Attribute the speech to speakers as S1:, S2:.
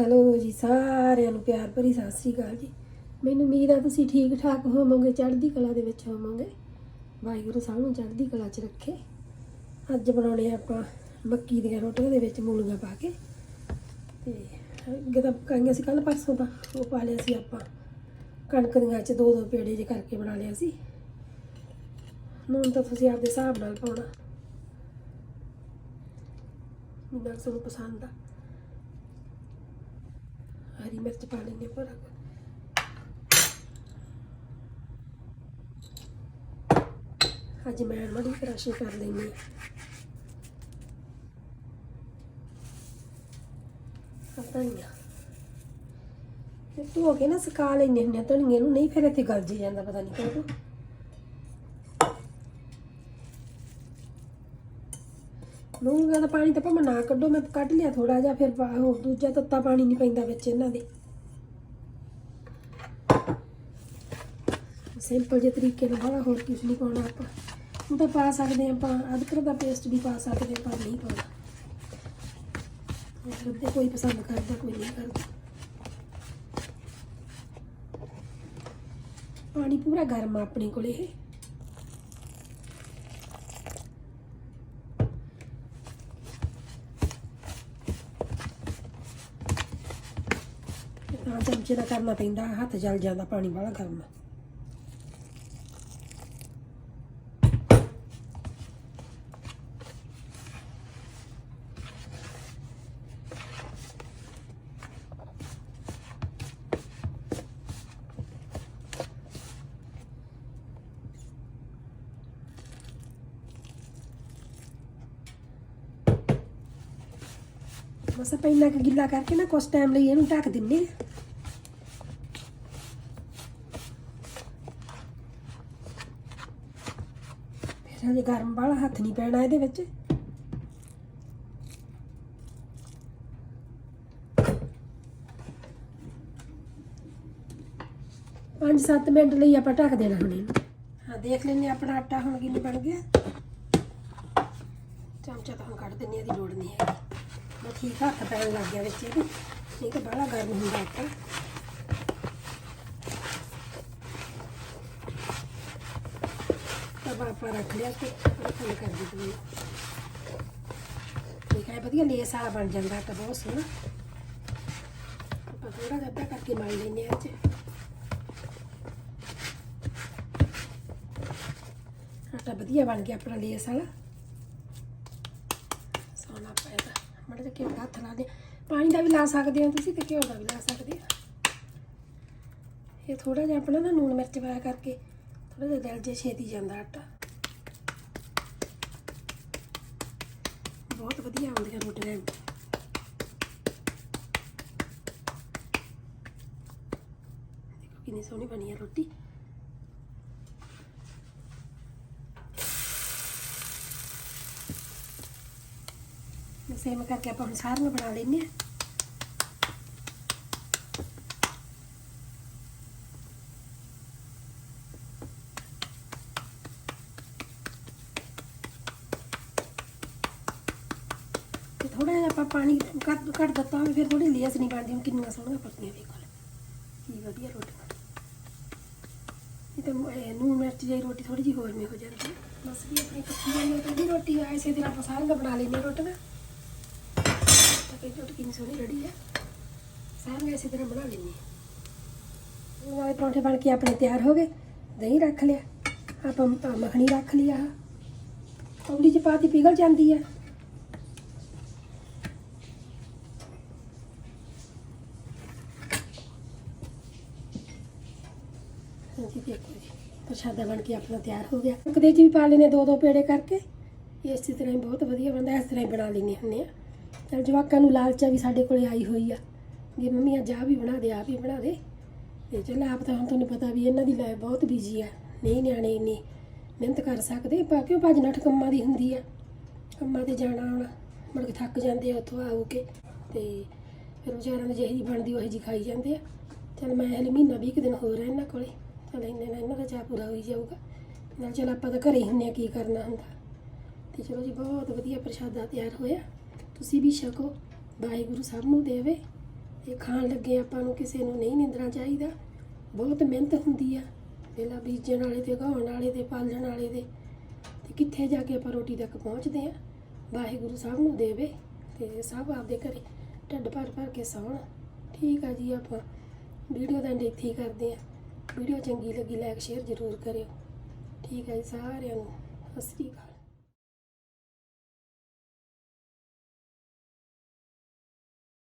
S1: Hello ਜੀ, ਸਾਰਿਆਂ ਨੂੰ ਪਿਆਰ ਭਰੀ ਸਤਿ ਸ੍ਰੀ ਅਕਾਲ ਜੀ। ਮੈਨੂੰ ਉਮੀਦ ਆ ਤੁਸੀਂ ਠੀਕ ਠਾਕ ਹੋਵੋਗੇ, ਚੜ੍ਹਦੀ ਕਲਾ ਦੇ ਵਿੱਚ ਹੋਵੋਗੇ। ਵਾਹਿਗੁਰੂ ਸਭ ਨੂੰ ਚੜ੍ਹਦੀ ਕਲਾ 'ਚ ਰੱਖੇ। ਅੱਜ ਬਣਾਉਣੇ ਆਪਾਂ ਮੱਕੀ ਦੀਆਂ ਰੋਟੀਆਂ ਦੇ ਵਿੱਚ ਮੂਲੀਆਂ ਪਾ ਕੇ। ਤੇ ਅੱਗੇ ਤਾਂ ਪਕਾਈਆਂ ਸੀ ਕੱਲ ਪਰਸੋਂ ਤਾਂ ਉਹ ਪਾ ਲਿਆ ਸੀ ਆਪਾਂ। ਕਣਕ ਦੀਆਂ ਚ ਦੋ ਦੋ ਪੇੜੇ ਜੇ ਕਰਕੇ ਬਣਾ ਲਿਆ ਸੀ। ਨੂਨ ਤਾਂ ਤੁਸੀਂ ਆਪਦੇ ਹਿਸਾਬ ਨਾਲ ਪਾਉਣਾ। ਜਿੰਨਾ ਤੁਹਾਨੂੰ ਪਸੰਦ ਆ। ਹਰੀ ਮਿਰਚ ਪਾ ਲੈਂਦੇ ਹਾਂ ਅੱਜ ਮੈਂ ਮੜੀ ਕਰਾਸ਼ੀ ਕਰ ਲੈਂਦੀ ਹਾਂ। ਧਨੀਆ। ਤੇ ਧੋ ਕੇ ਨਾ ਸੁਕਾ ਲੈਂਦੇ ਹੁੰਦੇ ਆ ਧਨੀਏ ਨੂੰ, ਨਹੀਂ ਫਿਰ ਇੱਥੇ ਗਲ ਜੀ ਜਾਂਦਾ, ਪਤਾ ਨਹੀਂ ਕਿਉਂ। ਲੂੰਗਾ ਦਾ ਪਾਣੀ ਤਾਂ ਭਾਵੇਂ ਨਾ ਕੱਢੋ ਮੈਂ ਕੱਢ ਲਿਆ ਥੋੜਾ ਜਿਹਾ ਫਿਰ ਪਾ- ਉਹ ਦੂਜਾ ਤੱਤਾ ਪਾਣੀ ਨਹੀਂ ਪੈਂਦਾ ਵਿੱਚ ਇਹਨਾਂ ਦੇ। ਸਿੰਪਲ ਜਿਹੇ ਤਰੀਕੇ ਨਾਲ ਬੜਾ ਹੋਰ ਕੁਝ ਨਹੀਂ ਪਾਉਣਾ ਆਪਾਂ। ਉਹ ਤਾਂ ਪਾ ਸਕਦੇ ਹਾਂ ਆਪਾਂ ਅਦਰਕ ਦਾ ਪੇਸਟ ਵੀ ਪਾ ਸਕਦੇ ਹਾਂ, ਪਰ ਨਹੀਂ ਪਾਉਣਾ। ਮਤਲਬ ਤੇ ਕੋਈ ਪਸੰਦ ਕਰਦਾ ਕੋਈ ਨਹੀਂ ਕਰਦਾ। ਪਾਣੀ ਪੂਰਾ ਗਰਮ ਆ ਆਪਣੇ ਕੋਲ ਇਹ। ਤਾਂ ਚਮਚੇ ਦਾ ਕਰਨਾ ਪੈਂਦਾ ਹੱਥ ਜਲ ਜਾਂਦਾ ਪਾਣੀ ਵਾਲਾ ਗਰਮ ਆ ਬਸ ਆਪਾਂ ਇੰਨਾ ਕੁ ਗਿੱਲਾ ਕਰਕੇ ਨਾ ਕੁਛ ਟਾਈਮ ਲਈ ਇਹਨੂੰ ਢੱਕ ਦਿੰਨੇ ਆ ਫਿਰ ਗਰਮ ਵਾਲਾ ਹੱਥ ਨਹੀਂ ਪੈਣਾ ਇਹਦੇ ਵਿੱਚ। ਪੰਜ ਸੱਤ ਮਿੰਟ ਲਈ ਆਪਾਂ ਢੱਕ ਦੇਣਾ ਹੁਣ ਇਹਨੂੰ। ਹਾਂ, ਦੇਖ ਲੈਂਦੇ ਹਾਂ ਆਪਣਾ ਆਟਾ ਹੁਣ ਕਿੰਨੇ ਬਣ ਗਿਆ। ਚਮਚਾ ਤਾਂ ਹੁਣ ਕੱਢ ਦਿੰਨੀ ਆ ਦੀ ਲੋੜ ਨਹੀਂ ਹੈਗੀ। ਮੈਂ ਠੀਕ ਹੱਥ ਪੈਣ ਲੱਗ ਗਿਆ ਵਿੱਚ ਇਹਦੇ। ਨਹੀਂ ਤਾਂ ਬੜਾ ਗਰਮ ਹੁੰਦਾ ਆਟਾ। ਤਵਾ ਆਪਾਂ ਰੱਖ ਲਿਆ ਤੇ ਰੱਖਣ ਕਰ ਦਿੱਤੀ ਠੀਕ ਹੈ, ਵਧੀਆ ਲੇਸ ਵਾਲਾ ਬਣ ਜਾਂਦਾ ਆਟਾ ਬਹੁਤ ਸੋਹਣਾ। ਆਪਾਂ ਥੋੜਾ ਜਿਹਾ ਅੱਧਾ ਕਰਕੇ ਮਲ ਲੈਂਦੇ ਆ ਅੱਜ ਆਟਾ ਵਧੀਆ ਬਣ ਗਿਆ ਆਪਣਾ ਲੇਸ ਵਾਲਾ। ਸੋਨਾ ਪੈਦਾ ਮੜੇ ਤੇ ਕਿਉਂ ਹੱਥ ਲਾ ਦੇ ਪਾਣੀ ਦਾ ਵੀ ਲਾ ਸਕਦੇ ਹੋ ਤੁਸੀਂ ਤੇ ਘਿਓ ਦਾ ਵੀ ਲਾ ਸਕਦੇ ਹੋ। ਇਹ ਥੋੜਾ ਜਿਹਾ ਆਪਣਾ ਨਾ ਨੂਣ ਮਿਰਚ ਪਾਇਆ ਕਰਕੇ ਥੋੜਾ ਜਿਹਾ ਦਿਲ ਜੇ ਛੇਤੀ ਜਾਂਦਾ ਆਟਾ। ਬਹੁਤ ਵਧੀਆ ਆਉਂਦੀਆਂ ਰੋਟੀਆਂ। ਦੇਖੋ ਕਿੰਨੀ ਸੋਹਣੀ ਬਣੀ ਹੈ ਰੋਟੀ। ਸੇਮ ਕਰਕੇ ਆਪਾਂ ਹੁਣ ਨੂੰ ਬਣਾ ਲੈਂਦੇ ਹਾਂ। ਥੋੜਾ ਜਿਹਾ ਆਪਾਂ ਪਾਣੀ ਘੱਟ ਘੱਟ ਦਿੱਤਾ ਹੋਵੇ, ਫਿਰ ਥੋੜੀ ਲੇਸ ਨਹੀਂ ਬਣਦੀ, ਹੁਣ ਕਿੰਨੀਆਂ ਸੋਹਣੀਆਂ ਪੱਕੀਆਂ ਵੇਖ ਕੀ ਵਧੀਆ ਰੋਟੀ ਇਹ ਤਾਂ ਇਹ ਨੂਨ ਮਿਰਚ ਜਿਹੀ ਰੋਟੀ ਥੋੜੀ ਜਿਹੀ ਹੋਰ ਮੇ ਹੋ। ਜਾਂਦੀ ਬਸ ਵੀ ਆਪਣੀ ਪੱਕੀ ਜਾਂਦੀ ਹੈ ਤਾਂ ਰੋਟੀ ਆ, ਇਸੇ ਤਰ੍ਹਾਂ ਆਪਾਂ ਸਾਰਿਆਂ ਦਾ ਬਣਾ ਲੈਂਦੇ ਰੋਟੀਆਂ। ਤਾਂ ਕਿ ਰੋਟੀ ਕਿੰਨੀ ਸੋਹਣੀ ਰੜੀ ਹੈ। ਸਾਰੀਆਂ ਇਸੇ ਤਰ੍ਹਾਂ ਬਣਾ ਲੈਂਦੇ ਹਾਂ। ਵਾਲੇ ਪਰੌਂਠੇ ਬਣ ਕੇ ਆਪਣੇ ਤਿਆਰ ਹੋ ਗਏ। ਦਹੀਂ ਰੱਖ ਲਿਆ। ਆਪਾਂ ਮੱਖਣੀ ਰੱਖ ਲਿਆ ਕੌਲੀ ਚ ਪਾਤੀ ਪਿਘਲ ਜਾਂਦੀ ਹੈ। ਹਾਂਜੀ ਦੇਖੋ ਜੀ, ਪ੍ਰਸ਼ਾਦਾ ਬਣ ਕੇ ਆਪਣਾ ਤਿਆਰ ਹੋ ਗਿਆ। ਕਦੇ ਚ ਵੀ ਪਾ ਲੈਨੇ ਦੋ ਦੋ ਪੇੜੇ ਕਰਕੇ। ਇਸੇ ਤਰ੍ਹਾਂ ਹੀ ਬਹੁਤ ਵਧੀਆ ਬਣਦਾ, ਇਸ ਤਰ੍ਹਾਂ ਹੀ ਬਣਾ ਲੈਨੇ ਹੁੰਦੇ ਆ ਚਲ ਜਵਾਕਾਂ ਨੂੰ ਲਾਲਚਾ ਵੀ ਸਾਡੇ ਕੋਲੇ ਆਈ ਹੋਈ ਆ। ਜੇ ਮੰਮੀ ਅੱਜ ਆਹ ਵੀ ਬਣਾ ਦੇ, ਆਹ ਵੀ ਬਣਾ ਦੇ। ਤੇ ਚਲ ਆਪ ਤਾਂ ਹੁਣ ਤੁਹਾਨੂੰ ਪਤਾ ਵੀ ਇਹਨਾਂ ਦੀ ਲਾਈਫ ਬਹੁਤ ਬਿਜ਼ੀ ਆ। ਨਹੀਂ ਨਿਆਣੇ ਇੰਨੀ ਮਿਹਨਤ ਕਰ ਸਕਦੇ, ਪਾ ਕਿਉਂ ਭੱਜ ਨੱਠ ਕੰਮਾਂ ਦੀ ਹੁੰਦੀ ਆ। ਕੰਮਾਂ ਤੇ ਜਾਣਾ ਆਉਣਾ, ਮੁੜ ਕੇ ਥੱਕ ਜਾਂਦੇ ਆ, ਉੱਥੋਂ ਆਉ ਕੇ। ਤੇ ਫਿਰ ਵਿਚਾਰਿਆਂ ਨੂੰ ਜਿਹੀ ਬਣਦੀ, ਉਹ ਜੀ ਖਾਈ ਜਾਂਦੇ ਆ। ਚਲ ਮੈਂ ਹਲੇ ਮਹੀਨਾ 20 ਦਿਨ ਹੋਰ ਆ ਇਹਨਾਂ ਕੋਲੇ। ਚਲ ਇੰਨੇ ਨਾਲ ਇਹਨਾਂ ਦਾ ਚਾਹ ਪੂਰਾ ਹੋਈ ਜਾਊਗਾ। ਨਾਲ ਚਲ ਆਪਾਂ ਤਾਂ ਘਰੇ ਹੀ ਹੁੰਨੇ ਆ, ਕੀ ਕਰਨਾ ਹੁੰਦਾ। ਤੇ ਚਲੋ ਜੀ, ਬਹੁਤ ਵਧੀਆ ਪ੍ਰਸ਼ਾਦਾ ਤਿਆਰ ਹੋਇਆ। ਤੁਸੀਂ ਵੀ ਛਕੋ। ਵਾਹਿਗੁਰੂ ਸਭ ਨੂੰ ਦੇਵੇ। ਇਹ ਖਾਣ ਲੱਗੇ ਆਪਾਂ ਨੂੰ ਕਿਸੇ ਨੂੰ ਨਹੀਂ ਨਿੰਦਣਾ ਚਾਹੀਦਾ। ਬਹੁਤ ਮਿਹਨਤ ਹੁੰਦੀ ਆ। ਪਹਿਲਾਂ ਬੀਜਣ ਵਾਲੇ ਤੇ, ਉਗਾਉਣ ਵਾਲੇ ਤੇ, ਪਾਲਣ ਵਾਲੇ ਦੇ। ਤੇ ਕਿੱਥੇ ਜਾ ਕੇ ਆਪਾਂ ਰੋਟੀ ਤੱਕ ਪਹੁੰਚਦੇ ਆ? ਵਾਹਿਗੁਰੂ ਸਾਹਿਬ ਨੂੰ ਦੇਵੇ ਤੇ ਸਭ ਆਪਦੇ ਘਰੇ ਢੱਡ ਭਰ ਭਰ ਕੇ ਸੌਣ। ਠੀਕ ਆ ਜੀ ਆਪਾਂ। ਵੀਡੀਓ ਦਾ ਐਂਡ ਇੱਥੇ ਹੀ ਕਰਦੇ ਆ। ਵੀਡੀਓ ਚੰਗੀ ਲੱਗੀ ਲਾਈਕ ਸ਼ੇਅਰ ਜ਼ਰੂਰ ਕਰਿਓ। ਠੀਕ ਹੈ ਜੀ, ਸਾਰਿਆਂ ਨੂੰ, ਸਤਿ ਸ੍ਰੀ ਅਕਾਲ।